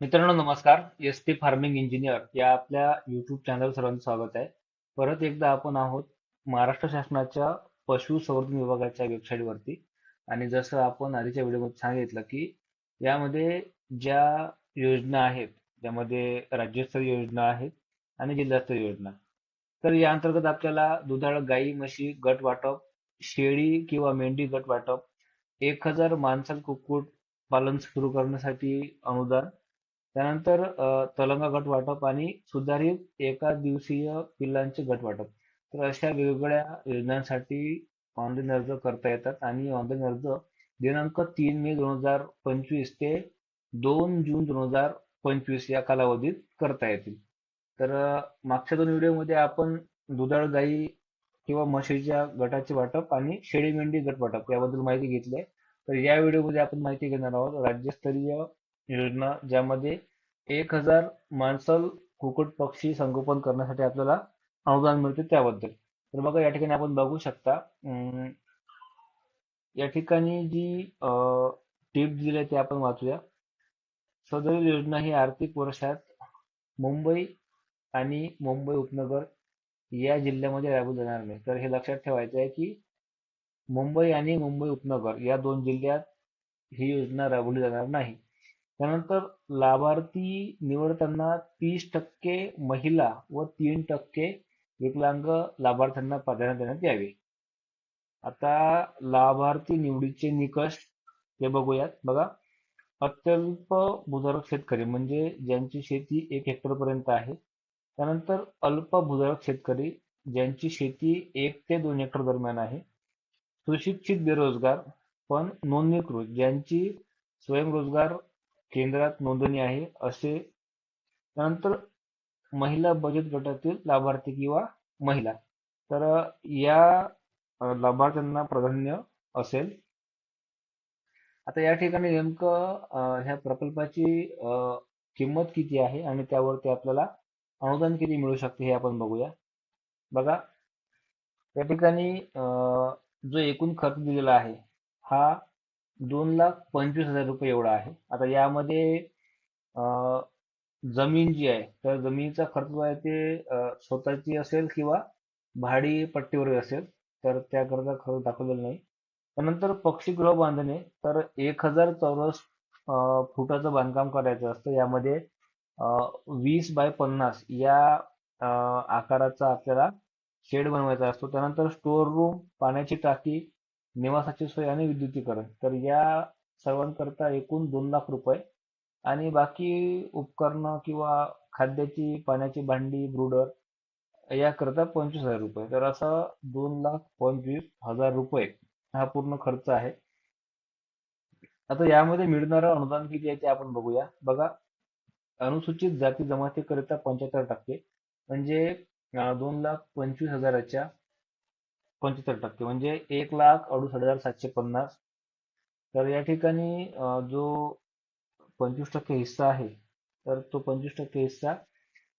मित्रांनो नमस्कार. S T farming engineer या आपल्या युट्यूब चॅनल सर्वांचं स्वागत आहे. परत एकदा आपण आहोत महाराष्ट्र शासनाच्या पशुसंवर्धन विभागाच्या वेबसाईटवरती आणि जसं आपण आधीच्या व्हिडिओमध्ये सांगितलं की यामध्ये ज्या योजना आहेत ज्यामध्ये राज्यस्तरीय योजना आहेत आणि जिल्हास्तरीय योजना. तर या अंतर्गत आपल्याला दुधाळ गाई म्हशी गट वाटप शेळी किंवा मेंढी गट वाटप एक हजार माणसाल कुक्कुट पालन सुरू करण्यासाठी अनुदान त्यानंतर तलंगा गट वाटप आणि सुधारित एका दिवसीय पिल्लांचे गट वाटप. तर अशा वेगवेगळ्या योजनांसाठी ऑनलाईन अर्ज करता येतात आणि ऑनलाईन अर्ज दिनांक तीन मे दोन हजार पंचवीस ते दोन जून दोन हजार पंचवीस या कालावधीत करता येतील. तर मागच्या दोन व्हिडिओमध्ये आपण दुधाळ गाई किंवा म्हशीच्या गटाचे वाटप आणि शेळी मेंढी गट वाटप याबद्दल माहिती घेतली आहे. तर या व्हिडिओमध्ये आपण माहिती घेणार आहोत राज्यस्तरीय योजना ज्यामध्ये एक हजार माणसल कुकुट पक्षी संगोपन करण्यासाठी आपल्याला अनुदान मिळते त्याबद्दल. तर बघा या ठिकाणी आपण बघू शकता या ठिकाणी जी टिप दिली आहे ते आपण वाचूया. सदर योजना ही आर्थिक वर्षात मुंबई आणि मुंबई उपनगर या जिल्ह्यामध्ये राबवली जाणार नाही. तर हे लक्षात ठेवायचं आहे की मुंबई आणि मुंबई उपनगर या दोन जिल्ह्यात ही योजना राबवली जाणार नाही. त्यानंतर लाभार्थी निवडताना तीस टक्के महिला व तीन टक्के विकलांग लाभार्थ्यांना प्राधान्य देण्यात यावे. आता लाभार्थी निवडीचे निकष हे बघूयात. बघा. अत्यल्प भूधारक शेतकरी म्हणजे ज्यांची शेती एक हेक्टर पर्यंत आहे. त्यानंतर अल्प भूधारक शेतकरी ज्यांची शेती एक ते दोन हेक्टर दरम्यान आहे. सुशिक्षित बेरोजगार पण नोंदणीकृत ज्यांची स्वयंरोजगार केंद्रात नोंदणी आहे असे त्यानंतर महिला बचत गटातील लाभार्थी किंवा महिला. तर या लाभार्थ्यांना प्राधान्य असेल. आता या ठिकाणी नेमकं ह्या प्रकल्पाची किंमत किती आहे आणि त्यावरती आपल्याला अनुदान किती मिळू शकते हे आपण बघूया. बघा या ठिकाणी जो एकूण खर्च दिलेला आहे हा दोन लाख पंचवीस हजार रुपये एवढा आहे. आता यामध्ये जमीन जी आहे तर जमिनीचा खर्च जो आहे ते स्वतःची असेल किंवा भाडी पट्टीवर असेल तर त्याकरता खर्च दाखवलेला नाही. त्यानंतर पक्षीगृह बांधणे तर एक हजार चौरस फुटाचं बांधकाम करायचं असतं. यामध्ये वीस बाय पन्नास या आकाराचा आपल्याला शेड बनवायचा असतो. त्यानंतर स्टोअर रूम पाण्याची टाकी निवासाची सोय आणि विद्युतीकरण. तर या सर्वांकरता एकूण दोन लाख रुपये. आणि बाकी उपकरणं किंवा खाद्याची पाण्याची भांडी ब्रुडर याकरता पंचवीस हजार रुपये. तर असा दोन लाख पंचवीस हजार रुपये हा पूर्ण खर्च आहे. आता यामध्ये मिळणारं अनुदान किती आहे ते आपण बघूया. बघा अनुसूचित जाती जमातीकरिता पंच्याहत्तर टक्के. म्हणजे दोन लाख पंचवीस हजाराच्या पंच्याहत्तर टक्के. म्हणजे एक लाख अडुसष्ट हजार सातशे पन्नास. तर या ठिकाणी जो पंचवीस टक्के हिस्सा आहे तर तो पंचवीस टक्के हिस्सा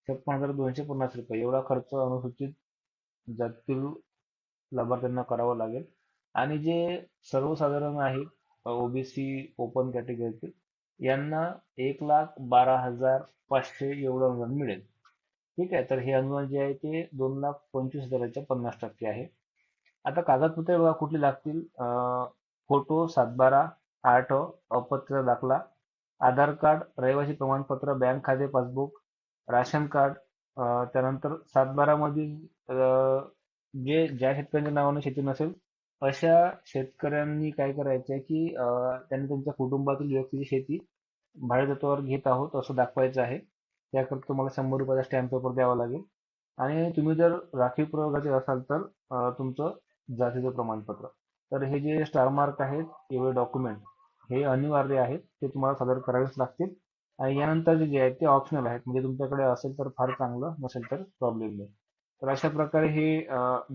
छप्पन हजार दोनशे पन्नास रुपये. एवढा खर्च अनुसूचित जातील लाभार्थ्यांना करावा लागेल. आणि जे सर्वसाधारण आहेत ओबीसी ओपन कॅटेगरीतील यांना एक लाख बारा हजार पाचशे एवढं अनुदान मिळेल. ठीक आहे? तर हे अनुदान जे आहे ते दोन लाख पंचवीस हजाराच्या पन्नास टक्के आहे. आता कागदपत्रे बघा कुठली लागतील? फोटो सातबारा आठ अपत्र दाखला आधार कार्ड रहिवासी प्रमाणपत्र बँक खाते पासबुक राशन कार्ड त्यानंतर सातबारामधील जे ज्या शेतकऱ्यांच्या नावाने शेती नसेल अशा शेतकऱ्यांनी काय करायचं आहे की त्यांनी त्यांच्या कुटुंबातील व्यक्तीची शेती भाडेतत्वावर घेत आहोत असं दाखवायचं आहे. त्याकरता तुम्हाला शंभर रुपयाचा स्टॅम्प पेपर द्यावा लागेल. आणि तुम्ही जर राखीव प्रयोगाचे असाल तर तुमचं जातीचं प्रमाणपत्र. तर हे जे स्टार मार्क आहेत एवढे डॉक्युमेंट हे अनिवार्य आहेत ते तुम्हाला सादर करावेच लागतील. आणि यानंतर जे आहेत ते ऑप्शनल आहेत. म्हणजे तुमच्याकडे असेल तर फार चांगलं नसेल तर प्रॉब्लेम नाही. तर अशा प्रकारे हे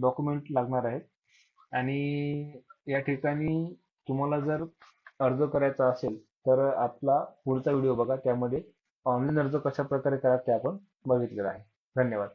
डॉक्युमेंट लागणार आहेत. आणि या ठिकाणी तुम्हाला जर अर्ज करायचा असेल तर आपला पुढचा व्हिडिओ बघा. त्यामध्ये ऑनलाईन अर्ज कशा प्रकारे करा ते आपण बघितलेला आहे. धन्यवाद.